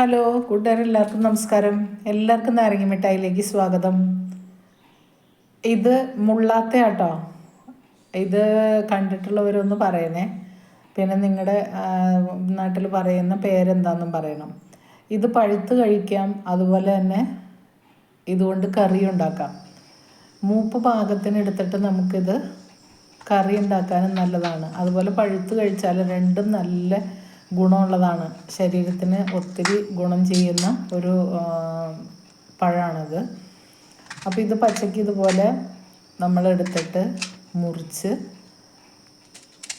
Hello കൂട്ടുകാർ എല്ലാവർക്കും നമസ്കാരം. എല്ലാവർക്കും നാരങ്ങ മിഠായിലേക്ക് സ്വാഗതം. ഇത് മുള്ളാത്ത ആട്ടോ ഇത് കണ്ടിട്ടുള്ളവരൊന്ന് പറയണേ പിന്നെ നിങ്ങളുടെ നാട്ടിൽ പറയുന്ന പേരെന്താണെന്നും പറയണം. ഇത് പഴുത്ത് കഴിക്കാം അതുപോലെ തന്നെ ഇതുകൊണ്ട് കറി ഉണ്ടാക്കാം. മൂപ്പ് പാകത്തിന് എടുത്തിട്ട് നമുക്കിത് കറി ഉണ്ടാക്കാനും നല്ലതാണ്. അതുപോലെ പഴുത്ത് കഴിച്ചാൽ രണ്ടും നല്ല ഗുണമുള്ളതാണ്. ശരീരത്തിന് ഒത്തിരി ഗുണം ചെയ്യുന്ന ഒരു പഴമാണത്. അപ്പോൾ ഇത് പച്ചയ്ക്ക് ഇതുപോലെ നമ്മൾ എടുത്തിട്ട് മുറിച്ച്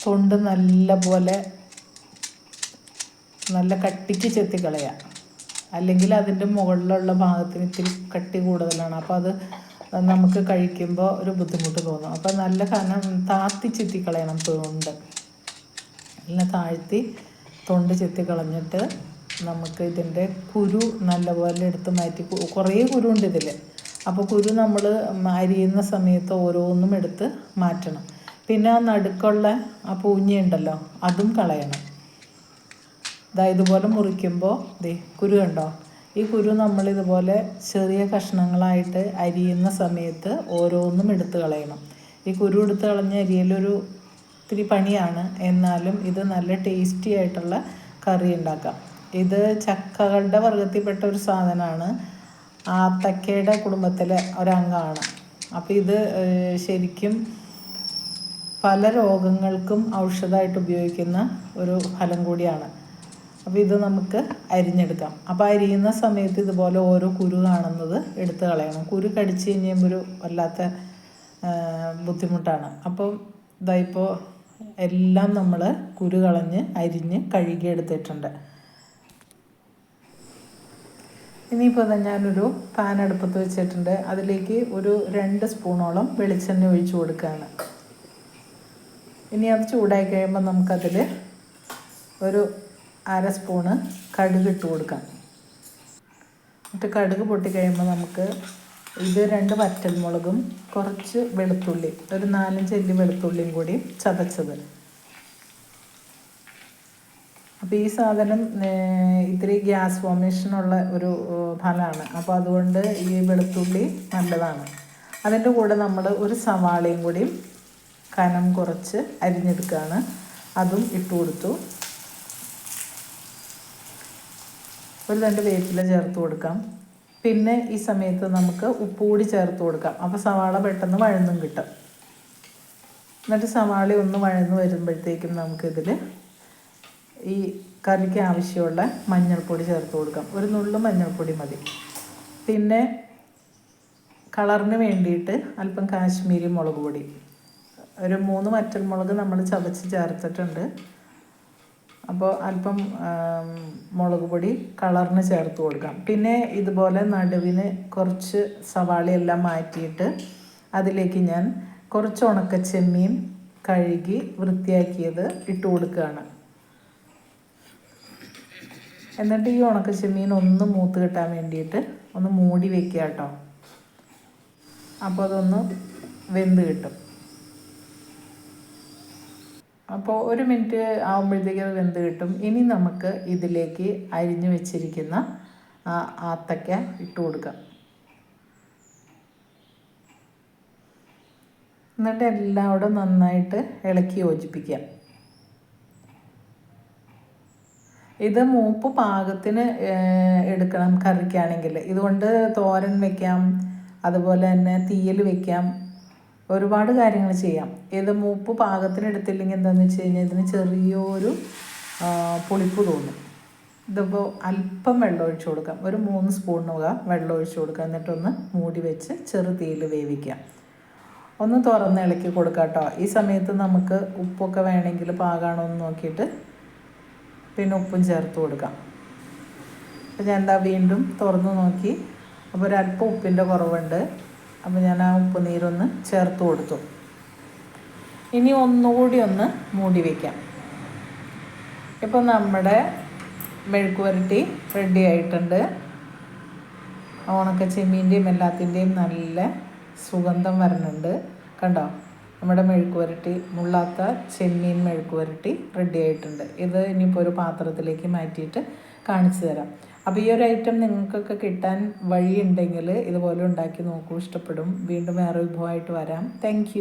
തൊണ്ട് നല്ല പോലെ നല്ല കട്ടിക്ക് ചെത്തിക്കളയുക അല്ലെങ്കിൽ അതിന്റെ മുകളിലുള്ള ഭാഗത്തിന് ഇത്തിരി കട്ടി കൂടുതലാണ്. അപ്പോൾ അത് നമുക്ക് കഴിക്കുമ്പോൾ ഒരു ബുദ്ധിമുട്ട് തോന്നും. അപ്പോൾ നല്ല കനം താത്തി ചെത്തിക്കളയണം തൊണ്ട്. നല്ല താഴ്ത്തി തൊണ്ട് ചെത്തി കളഞ്ഞിട്ട് നമുക്ക് ഇതിന്റെ കുരു നല്ലപോലെ എടുത്ത് മാറ്റി കുറേ കുരുണ്ട് ഇതിൽ അപ്പോൾ കുരു നമ്മൾ അരിയുന്ന സമയത്ത് ഓരോന്നും എടുത്ത് മാറ്റണം. പിന്നെ ആ നടുക്കുള്ള ആ പൂഞ്ഞുണ്ടല്ലോ അതും കളയണം. ഇതാ ഇതുപോലെ മുറിക്കുമ്പോൾ ദേ കുരു കണ്ടോ? ഈ കുരു നമ്മൾ ഇതുപോലെ ചെറിയ കഷ്ണങ്ങളായിട്ട് അരിയുന്ന സമയത്ത് ഓരോന്നും എടുത്ത് കളയണം. ഈ കുരു എടുത്ത് കളഞ്ഞ അരിയലൊരു ഇത്തിരി പണിയാണ്. എന്നാലും ഇത് നല്ല ടേസ്റ്റി ആയിട്ടുള്ള കറി ഉണ്ടാക്കാം. ഇത് ചക്കകളുടെ വർഗത്തിൽപ്പെട്ട ഒരു സാധനമാണ്. ആത്തക്കയുടെ കുടുംബത്തിലെ ഒരംഗമാണ്. അപ്പോൾ ഇത് ശരിക്കും പല രോഗങ്ങൾക്കും ഔഷധമായിട്ട് ഉപയോഗിക്കുന്ന ഒരു ഫലം കൂടിയാണ്. അപ്പോൾ ഇത് നമുക്ക് അരിഞ്ഞെടുക്കാം. അപ്പോൾ അരിയുന്ന സമയത്ത് ഇതുപോലെ ഓരോ കുരു കാണുന്നത് എടുത്ത് കളയണം. കുരു കടിച്ച് കഴിഞ്ഞുമ്പോൾ ഒരു വല്ലാത്ത ബുദ്ധിമുട്ടാണ്. അപ്പം ഇതാ ഇപ്പോൾ എല്ലാം നമ്മൾ കുരു കളഞ്ഞ് അരിഞ്ഞ് കഴുകിയെടുത്തിട്ടുണ്ട്. ഇനിയിപ്പോൾ തന്നെ ഞാനൊരു പാൻ അടുപ്പത്ത് വെച്ചിട്ടുണ്ട്. അതിലേക്ക് ഒരു രണ്ട് സ്പൂണോളം വെളിച്ചെണ്ണ ഒഴിച്ചു കൊടുക്കുകയാണ്. ഇനി അത് ചൂടായി കഴിയുമ്പോൾ നമുക്കതിൽ ഒരു അര സ്പൂണ് കടുക് ഇട്ട് കൊടുക്കാം. എന്നിട്ട് കടുക് പൊട്ടിക്കഴിയുമ്പോൾ നമുക്ക് ഇത് രണ്ട് വറ്റൽമുളകും കുറച്ച് വെളുത്തുള്ളി ഒരു നാലഞ്ച് അല്ലി വെളുത്തുള്ളിയും കൂടി ചതച്ചത്. അപ്പോൾ ഈ സാധനം ഇത്തിരി ഗ്യാസ് ഫോമേഷനുള്ള ഒരു ഫലമാണ്. അപ്പോൾ അതുകൊണ്ട് ഈ വെളുത്തുള്ളി നല്ലതാണ്. അതിന്റെ കൂടെ നമ്മൾ ഒരു സവാളയും കൂടി കനം കുറച്ച് അരിഞ്ഞെടുക്കുകയാണ് അതും ഇട്ട് കൊടുത്തു. ഒരു രണ്ട് വേപ്പില ചേർത്ത് കൊടുക്കാം. പിന്നെ ഈ സമയത്ത് നമുക്ക് ഉപ്പ് കൂടി ചേർത്ത് കൊടുക്കാം. അപ്പോൾ സവാള പെട്ടെന്ന് വഴന്നും കിട്ടും. എന്നിട്ട് സവാള ഒന്ന് വഴന്ന് വരുമ്പോഴത്തേക്കും നമുക്കിതിൽ ഈ കറിക്ക് ആവശ്യമുള്ള മഞ്ഞൾപ്പൊടി ചേർത്ത് കൊടുക്കാം. ഒരു നുള്ളു മഞ്ഞൾപ്പൊടി മതി. പിന്നെ കളറിന് വേണ്ടിയിട്ട് അല്പം കാശ്മീരി മുളക് പൊടി. ഒരു മൂന്ന് വറ്റൽമുളക് നമ്മൾ ചതച്ച് ചേർത്തിട്ടുണ്ട്. അപ്പോൾ അല്പം മുളക് പൊടി കളറിന് ചേർത്ത് കൊടുക്കാം പിന്നെ ഇതുപോലെ നടുവിന് കുറച്ച് സവാളയെല്ലാം മാറ്റിയിട്ട് അതിലേക്ക് ഞാൻ കുറച്ച് ഉണക്ക ചെമ്മീൻ കഴുകി വൃത്തിയാക്കിയത് ഇട്ട് കൊടുക്കുകയാണ്. എന്നിട്ട് ഈ ഉണക്ക ചെമ്മീൻ ഒന്ന് മൂത്ത് കിട്ടാൻ വേണ്ടിയിട്ട് ഒന്ന് മൂടി വെക്കുക കേട്ടോ. അപ്പോൾ അതൊന്ന് വെന്ത് കിട്ടും. അപ്പോൾ ഒരു മിനിറ്റ് ആകുമ്പോഴത്തേക്ക് അത് വെന്ത് കിട്ടും. ഇനി നമുക്ക് ഇതിലേക്ക് അരിഞ്ഞു വെച്ചിരിക്കുന്ന ആത്തക്ക ഇട്ട് കൊടുക്കാം. എന്നിട്ട് എല്ലാം കൂടെ നന്നായിട്ട് ഇളക്കി യോജിപ്പിക്കാം ഇത് മൂപ്പ് പാകത്തിന് എടുക്കണം കറിക്കാണെങ്കിൽ. ഇതുകൊണ്ട് തോരൻ വെക്കാം അതുപോലെ തന്നെ തീയൽ വെക്കാം. ഒരുപാട് കാര്യങ്ങൾ ചെയ്യാം. ഇത് മൂപ്പ് പാകത്തിനെടുത്തില്ലെങ്കിൽ എന്താണെന്ന് വെച്ച് കഴിഞ്ഞാൽ ഇതിന് ചെറിയൊരു പുളിപ്പ് തോന്നും. ഇതിപ്പോൾ അല്പം വെള്ളം ഒഴിച്ചു കൊടുക്കാം. ഒരു മൂന്ന് സ്പൂൺ വക വെള്ളം ഒഴിച്ചു കൊടുക്കാം. എന്നിട്ടൊന്ന് മൂടി വെച്ച് ചെറു തീയിൽ വേവിക്കാം. ഒന്ന് തുറന്ന് ഇളക്കി കൊടുക്കാം കേട്ടോ. ഈ സമയത്ത് നമുക്ക് ഉപ്പൊക്കെ വേണമെങ്കിൽ പാകാണോ എന്ന് നോക്കിയിട്ട് പിന്നെ ഉപ്പും ചേർത്ത് കൊടുക്കാം. അപ്പോൾ ഞാൻ എന്താ വീണ്ടും തുറന്ന് നോക്കി. അപ്പോൾ ഒരല്പം ഉപ്പിന്റെ കുറവുണ്ട്. അപ്പോൾ ഞാൻ ആ ഉപ്പ് നീരൊന്ന് ചേർത്ത് കൊടുത്തു. ഇനി ഒന്നുകൂടി ഒന്ന് മൂടി വയ്ക്കാം ഇപ്പോൾ നമ്മുടെ മെഴുക്ക് വരട്ടി റെഡി ആയിട്ടുണ്ട്. ഉണക്ക ചെമ്മീന്റെയും എല്ലാത്തിന്റെയും നല്ല സുഗന്ധം വരുന്നുണ്ട്. കണ്ടോ? നമ്മുടെ മെഴുക്ക് പുരട്ടി മുള്ളാത്ത ചെമ്മീൻ മെഴുക്ക് പുരട്ടി റെഡി ആയിട്ടുണ്ട്. ഇത് ഇനിയിപ്പോൾ ഒരു പാത്രത്തിലേക്ക് മാറ്റിയിട്ട് കാണിച്ചു തരാം. അപ്പോൾ ഈ ഒരു ഐറ്റം നിങ്ങൾക്കൊക്കെ കിട്ടാൻ വഴിയുണ്ടെങ്കിൽ ഇതുപോലെ ഉണ്ടാക്കി നോക്കൂ ഇഷ്ടപ്പെടും. വീണ്ടും വേറെ വിഭവമായിട്ട് വരാം. താങ്ക്